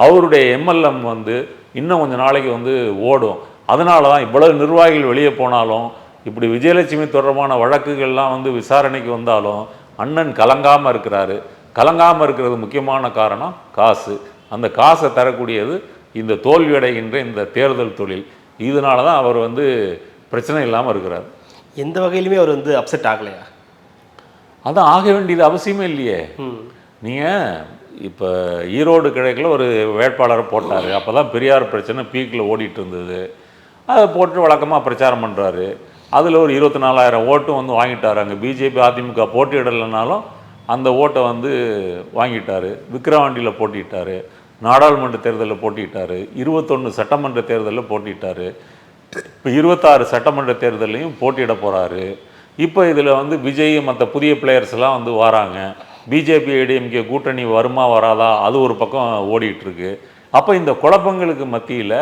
S1: அவருடைய எம்எல்எம் வந்து இன்னும் கொஞ்சம் நாளைக்கு வந்து ஓடும். அதனால தான் இவ்வளவு நிர்வாகிகள் வெளியே போனாலும் இப்படி விஜயலட்சுமி தொடர்பான வழக்குகள்லாம் வந்து விசாரணைக்கு வந்தாலும் அண்ணன் கலங்காமல் இருக்கிறாரு. கலங்காமல் இருக்கிறது முக்கியமான காரணம் காசு. அந்த காசை தரக்கூடியது இந்த தோல்வி அடைகின்ற இந்த தேர்தல் தொழில். இதனால தான் அவர் வந்து பிரச்சனை இல்லாமல் இருக்கிறார்.
S2: எந்த வகையிலுமே அவர் வந்து அப்செட் ஆகலையா?
S1: அதான் ஆக வேண்டியது அவசியமே இல்லையே. நீங்கள் இப்போ ஈரோடு கிழக்கில் ஒரு வேட்பாளரை போட்டார். அப்போ தான் பெரியார் பிரச்சனை பீக்கில் ஓடிட்டு இருந்தது. அதை போட்டு வழக்கமாக பிரச்சாரம் பண்ணுறாரு அதில் ஒரு இருபத்தி நாலாயிரம் ஓட்டும் வந்து வாங்கிட்டார். அங்கே பிஜேபி அதிமுக போட்டியிடலைனாலும் அந்த ஓட்டை வந்து வாங்கிட்டார். விக்கிரவாண்டியில் போட்டிட்டார் நாடாளுமன்ற தேர்தலில் போட்டிட்டார் இருபத்தொன்று சட்டமன்ற தேர்தலில் போட்டிட்டார் இப்போ இருபத்தாறு சட்டமன்ற தேர்தலையும் போட்டியிட போகிறாரு இப்போ இதில் வந்து விஜய் மற்ற புதிய பிளேயர்ஸ் எல்லாம் வந்து வராங்க. பிஜேபி ஏடிஎம்கே கூட்டணி வருமா வராதா அது ஒரு பக்கம் ஓடிட்டு இருக்கு அப்போ இந்த குழப்பங்களுக்கு மத்தியில்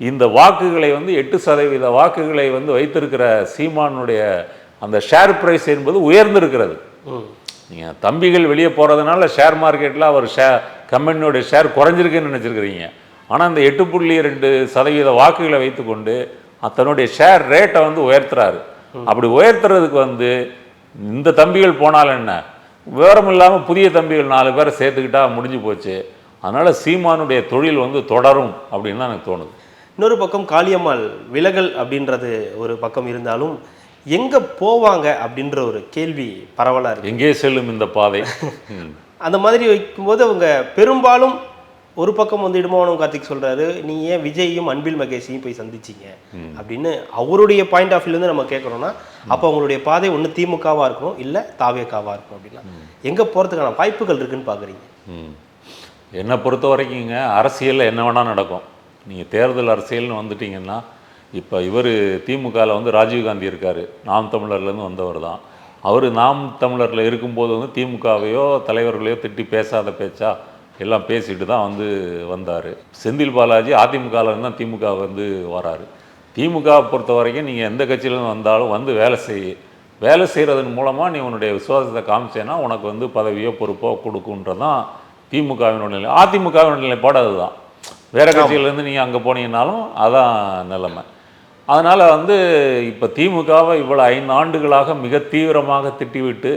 S1: இந்த வாக்குகளை வந்து எட்டு சதவீத வாக்குகளை வந்து வைத்திருக்கிற சீமானுடைய அந்த ஷேர் பிரைஸ் என்பது உயர்ந்திருக்கிறது. நீங்கள் தம்பிகள் வெளியே போகிறதுனால ஷேர் மார்க்கெட்டில் அவர் ஷே கம்பெனியோடைய ஷேர் குறைஞ்சிருக்குன்னு நினச்சிருக்கிறீங்க. ஆனால் அந்த எட்டு புள்ளி ரெண்டு சதவீத வாக்குகளை வைத்துக்கொண்டு தன்னுடைய ஷேர் ரேட்டை வந்து உயர்த்துறாரு. அப்படி உயர்த்துறதுக்கு வந்து இந்த தம்பிகள் போனால் என்ன? விவரம் இல்லாமல் புதிய தம்பிகள் நாலு பேரை சேர்த்துக்கிட்டா முடிஞ்சு போச்சு. அதனால் சீமானுடைய தொழில் வந்து தொடரும் அப்படின்னு தான் எனக்கு தோணுது.
S2: இன்னொரு பக்கம் காளியம்மாள் விலகல் அப்படின்றது ஒரு பக்கம் இருந்தாலும் எங்க போவாங்க அப்படின்ற ஒரு கேள்வி பரவலா இருக்கு.
S1: எங்கே செல்லும் இந்த பாதை.
S2: அந்த மாதிரி வைக்கும்போது அவங்க பெரும்பாலும் ஒரு பக்கம் வந்து இடுமாவனம் கார்த்திக் சொல்றாரு நீ ஏன் விஜயையும் அன்பில் மகேஷையும் போய் சந்திச்சீங்க? அப்படின்னு அவருடைய பாயிண்ட் ஆஃப் இருந்து நம்ம கேட்குறோம்னா அப்போ அவங்களுடைய பாதை ஒன்று திமுகவா இருக்கணும் இல்லை தாவேக்காவா இருக்கும் அப்படின்னா. எங்க போறதுக்கான வாய்ப்புகள் இருக்குன்னு பாக்குறீங்க?
S1: ம். என்னை பொறுத்த வரைக்குங்க அரசியலில் என்ன வேணால் நடக்கும். நீங்கள் தேர்தல் அரசியல்னு வந்துட்டீங்கன்னா இப்போ இவர் திமுகவில் வந்து ராஜீவ்காந்தி இருக்கார். நாம் தமிழர்லேருந்து வந்தவர் தான் அவர் நாம் தமிழரில் இருக்கும்போது வந்து திமுகவையோ தலைவர்களையோ திட்டி பேசாத பேச்சா எல்லாம் பேசிட்டு தான் வந்து வந்தார். செந்தில் பாலாஜி அதிமுகவில் தான் திமுக வந்து வராரு. திமுக பொறுத்த வரைக்கும் நீங்கள் எந்த கட்சியிலேருந்து வந்தாலும் வந்து வேலை செய்ய வேலை செய்கிறதன் மூலமாக நீ உன்னுடைய விசுவாசத்தை காமிச்சேன்னா உனக்கு வந்து பதவியோ பொறுப்போ கொடுக்குன்றதான் திமுகவினுடைய நிலை. அதிமுகவினுடைய நிலைப்பாடு அதுதான். வேறு கட்சியிலேருந்து நீங்கள் அங்கே போனீங்கன்னாலும் அதான் நிலைமை. அதனால் வந்து இப்போ திமுகவை இவ்வளோ ஐந்து ஆண்டுகளாக மிக தீவிரமாக திட்டிவிட்டு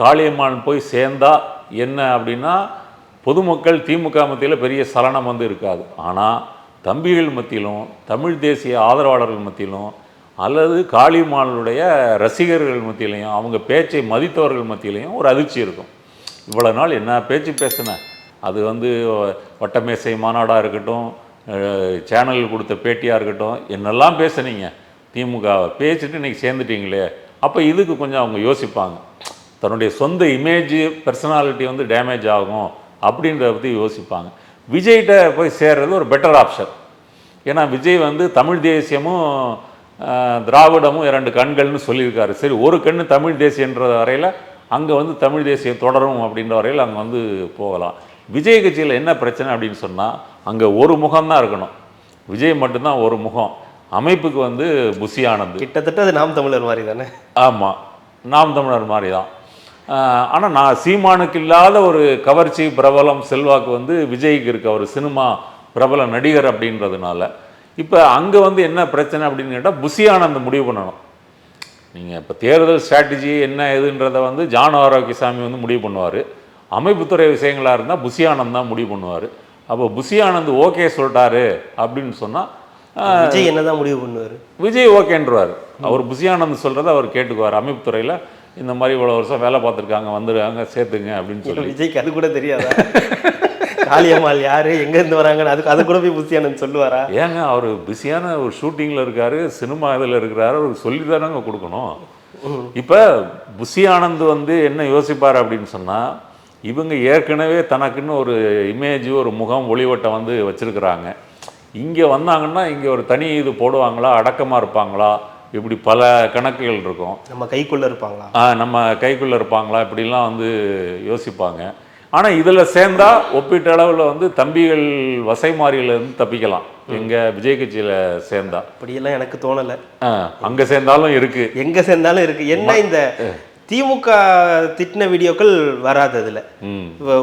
S1: காளியம்மான் போய் சேர்ந்தா என்ன அப்படின்னா பொதுமக்கள் திமுக மத்தியில் பெரிய சலனம் வந்து இருக்காது. ஆனால் தம்பிகள் மத்தியிலும் தமிழ் தேசிய ஆதரவாளர்கள் மத்தியிலும் அல்லது காளியம்மாளுடைய ரசிகர்கள் மத்தியிலையும் அவங்க பேச்சை மதித்தவர்கள் மத்தியிலையும் ஒரு அதிர்ச்சி இருக்கும். இவ்வளோ நாள் என்ன பேச்சு பேசினேன் அது வந்து வட்டமேசை மாநாடாக இருக்கட்டும் சேனலில் சேனல் கொடுத்த பேட்டியாக இருக்கட்டும் என்னெல்லாம் பேசுனீங்க திமுகவை பேசிட்டு இன்னைக்கு சேர்ந்துட்டீங்களே அப்போ இதுக்கு கொஞ்சம் அவங்க யோசிப்பாங்க. தன்னுடைய சொந்த இமேஜ் பர்சனாலிட்டி வந்து டேமேஜ் ஆகும் அப்படின்றத பற்றி யோசிப்பாங்க. விஜய்கிட்ட போய் சேர்றது ஒரு பெட்டர் ஆப்ஷன் ஏன்னா விஜய் வந்து தமிழ் தேசியமும் திராவிடமும் இரண்டு கண்கள்னு சொல்லியிருக்காரு. சரி ஒரு கண் தமிழ் தேசியன்ற வரையில் அங்கே வந்து தமிழ் தேசியம் தொடரும் அப்படின்ற வரையில் அங்கே வந்து போகலாம். விஜய் கட்சியில் என்ன பிரச்சனை அப்படின்னு சொன்னால் அங்கே ஒரு முகம்தான் இருக்கணும். விஜய் மட்டும்தான் ஒரு முகம். அமைப்புக்கு வந்து புசி ஆனந்த்
S2: கிட்டத்தட்ட அது நாம் தமிழர் மாதிரி தானே
S1: ஆமாம் நாம் தமிழர் மாதிரி தான் ஆனால் நான் சீமானுக்கு இல்லாத ஒரு கவர்ச்சி பிரபலம் செல்வாக்கு வந்து விஜய்க்கு இருக்கு. அவர் சினிமா பிரபல நடிகர் அப்படின்றதுனால. இப்போ அங்கே வந்து என்ன பிரச்சனை அப்படின்னு கேட்டால் புசி ஆனந்த் முடிவு பண்ணணும். நீங்கள் இப்போ தேர்தல் ஸ்ட்ராட்டஜி என்ன ஏதுன்றதை வந்து ஜான் ஆரோக்கியசாமி வந்து முடிவு பண்ணுவார். அமைப்புத்துறை விஷயங்களாக இருந்தால் புசி ஆனந்த் தான் முடிவு பண்ணுவார். அப்போ புசி ஆனந்த் ஓகே சொல்லிட்டாரு அப்படின்னு சொன்னால்
S2: விஜய் என்னதான் முடிவு பண்ணுவாரு?
S1: விஜய் ஓகேன்றவார். அவர் புசி ஆனந்த் சொல்கிறத அவர் கேட்டுக்குவார். அமைப்புத்துறையில் இந்த மாதிரி இவ்வளோ வருஷம் வேலை பார்த்துருக்காங்க வந்துருக்காங்க சேர்த்துங்க அப்படின்னு சொல்லி.
S2: விஜய்க்கு அது கூட தெரியாதா? காளியம்மாள் யாரு? எங்க இருந்து வராங்கன்னு அதுக்கு அது கூட போய் புத்தியானந்த் சொல்லுவாரா?
S1: ஏங்க அவர் பிஸியான ஒரு ஷூட்டிங்கில் இருக்காரு சினிமா இதில் இருக்கிறாரு அவருக்கு சொல்லி தானங்க கொடுக்கணும் இப்போ புஷி ஆனந்த் வந்து என்ன யோசிப்பார் அப்படின்னு சொன்னால் இவங்க ஏற்கனவே தனக்குன்னு ஒரு இமேஜ் ஒரு முகம் ஒளிவட்டம் வந்து வச்சிருக்கிறாங்க. இங்கே வந்தாங்கன்னா இங்கே ஒரு தனி இது போடுவாங்களா? அடக்கமாக இருப்பாங்களா? இப்படி பல கணக்குகள் இருக்கும்.
S2: நம்ம கைக்குள்ள இருப்பாங்களா?
S1: ஆ, நம்ம கைக்குள்ளே இருப்பாங்களா? இப்படிலாம் வந்து யோசிப்பாங்க. ஆனால் இதில் சேர்ந்தா ஒப்பீட்டு அளவில் வந்து தம்பிகள் வசைமாரியிலேருந்து தப்பிக்கலாம். எங்கள் விஜய் கட்சியில் சேர்ந்தா.
S2: அப்படியெல்லாம் எனக்கு தோணல.
S1: அங்கே சேர்ந்தாலும் இருக்கு.
S2: எங்க சேர்ந்தாலும் இருக்கு. என்ன இந்த திமுக திட்டின வீடியோக்கள் வராது அதுல.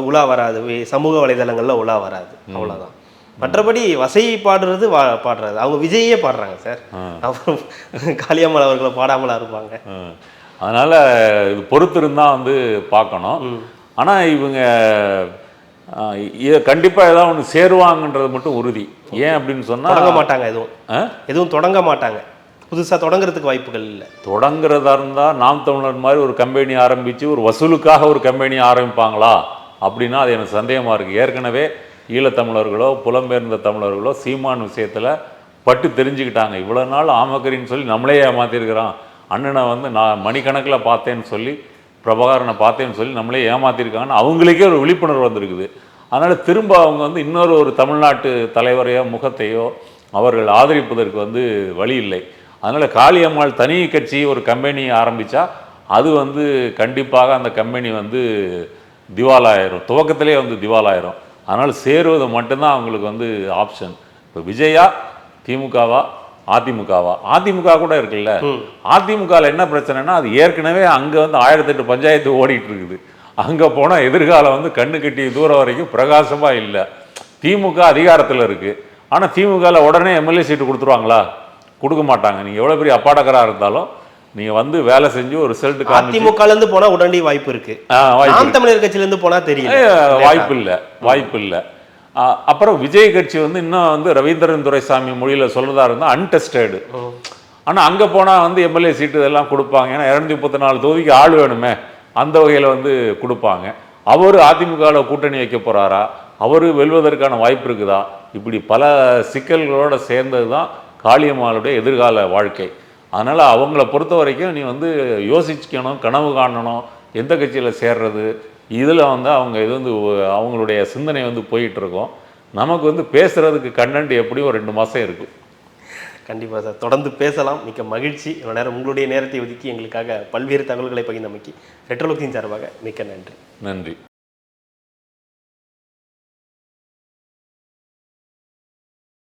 S2: உலா வராது. சமூக வலைதளங்கள்ல உலா வராது. அவ்வளவுதான். மற்றபடி வசை பாடுறது வா- பாடுறது. அவங்க விஜயே பாடுறாங்க சார். அப்புறம் காளியம்மாள் அவர்களை பாடாமலா இருப்பாங்க.
S1: அதனால இது பொறுத்திருந்தா வந்து பார்க்கணும். ஆனால் இவங்க ஆ, இ- கண்டிப்பா ஏதாவது ஒன்று சேருவாங்கன்றது மட்டும் உறுதி. ஏன் அப்படின்னு
S2: தொடங்க
S1: சொன்னா
S2: மாட்டாங்க எதுவும்? எதுவும் தொடங்க மாட்டாங்க. புதுசாக தொடங்குறதுக்கு வாய்ப்புகள் இல்லை.
S1: தொடங்குறதா இருந்தால் நாம் தமிழர் மாதிரி ஒரு கம்பெனி ஆரம்பித்து ஒரு வசூலுக்காக ஒரு கம்பெனி ஆரம்பிப்பாங்களா? அப்படின்னா அது எனக்கு சந்தேகமாக இருக்குது ஏற்கனவே ஈழத்தமிழர்களோ புலம்பெயர்ந்த தமிழர்களோ சீமான் விஷயத்தில் பட்டு தெரிஞ்சுக்கிட்டாங்க. இவ்வளோ நாள் ஆமக்கரின்னு சொல்லி நம்மளே ஏமாற்றிருக்கிறான் அண்ணனை வந்து நான் மணிக்கணக்கில் பார்த்தேன்னு சொல்லி பிரபாகரனை பார்த்தேன்னு சொல்லி நம்மளே ஏமாத்திருக்காங்கன்னு அவங்களுக்கே ஒரு விழிப்புணர்வு வந்திருக்குது. அதனால் திரும்ப அவங்க வந்து இன்னொரு ஒரு தமிழ்நாட்டு தலைவரையோ முகத்தையோ அவர்கள் ஆதரிப்பதற்கு வந்து வழி இல்லை. அதனால் காளியம்மாள் தனி கட்சி ஒரு கம்பெனி ஆரம்பித்தா அது வந்து கண்டிப்பாக அந்த கம்பெனி வந்து திவாலாயிரும். துவக்கத்திலே வந்து திவாலாயிரும். அதனால் சேருவது மட்டும்தான் அவங்களுக்கு வந்து ஆப்ஷன் இப்போ விஜயா திமுகவா அதிமுகவா? அதிமுக கூட இருக்குல்ல. அதிமுகவில் என்ன பிரச்சனைனா அது ஏற்கனவே அங்கே வந்து ஆயிரத்தெட்டு பஞ்சாயத்து ஓடிட்டு இருக்குது அங்கே போனால் எதிர்காலம் வந்து கண்ணு கட்டிய தூரம் வரைக்கும் பிரகாசமாக இல்லை. திமுக அதிகாரத்தில் இருக்குது ஆனால் திமுகவில் உடனே எம்எல்ஏ சீட்டு கொடுத்துருவாங்களா? கொடுக்க மாட்டாங்க நீங்கள் எவ்வளோ பெரிய அப்பாடகராக இருந்தாலும் நீங்கள் வந்து வேலை செஞ்சு ஒரு ரிசல்ட் காமிச்சு
S2: அதிமுகல இருந்து போனா உடனடி வாய்ப்பு இருக்கு.
S1: ஆ, வாய்ப்பு
S2: நாம் தமிழர் கட்சியில இருந்து போனா தெரியல.
S1: ஏய், வாய்ப்பு இல்லை வாய்ப்பு இல்லை அப்புறம் விஜய் கட்சி வந்து இன்னும் வந்து ரவீந்திரன் துரைசாமி மொழியில் சொல்றதா இருந்தால் அன்டெஸ்டடு ஆனால் அங்கே போனால் வந்து எம்எல்ஏ சீட்டு இதெல்லாம் கொடுப்பாங்க. ஏன்னா இரநூத்தி முப்பத்தி நாலு தொகுதிக்கு ஆள் வேணுமே அந்த வகையில் வந்து கொடுப்பாங்க. அவர் அதிமுகவில் கூட்டணி வைக்க போகிறாரா அவர் வெல்வதற்கான வாய்ப்பு இருக்குதா? இப்படி பல சிக்கல்களோட சேர்ந்தது தான் காளியம்மாளுடைய எதிர்கால வாழ்க்கை. அதனால் அவங்கள பொறுத்த வரைக்கும் நீ வந்து யோசிக்கணும் கனவு காணணும் எந்த கட்சியில் சேர்றது இதில் வந்து அவங்க இது வந்து அவங்களுடைய சிந்தனை வந்து போயிட்டு இருக்கும் நமக்கு வந்து பேசுறதுக்கு கண்டென்ட் எப்படியும் ஒரு ரெண்டு மாதம் இருக்குது
S2: கண்டிப்பா சார். தொடர்ந்து பேசலாம். மிக்க மகிழ்ச்சி. இவ்வளவு நேரம் உங்களுடைய நேரத்தை ஒதுக்கி எங்களுக்காக பல்வேறு தகவல்களை பகிர்ந்தமைக்கு ரெட்ரோலோக்கின் சார்பாக மிக்க நன்றி.
S1: நன்றி.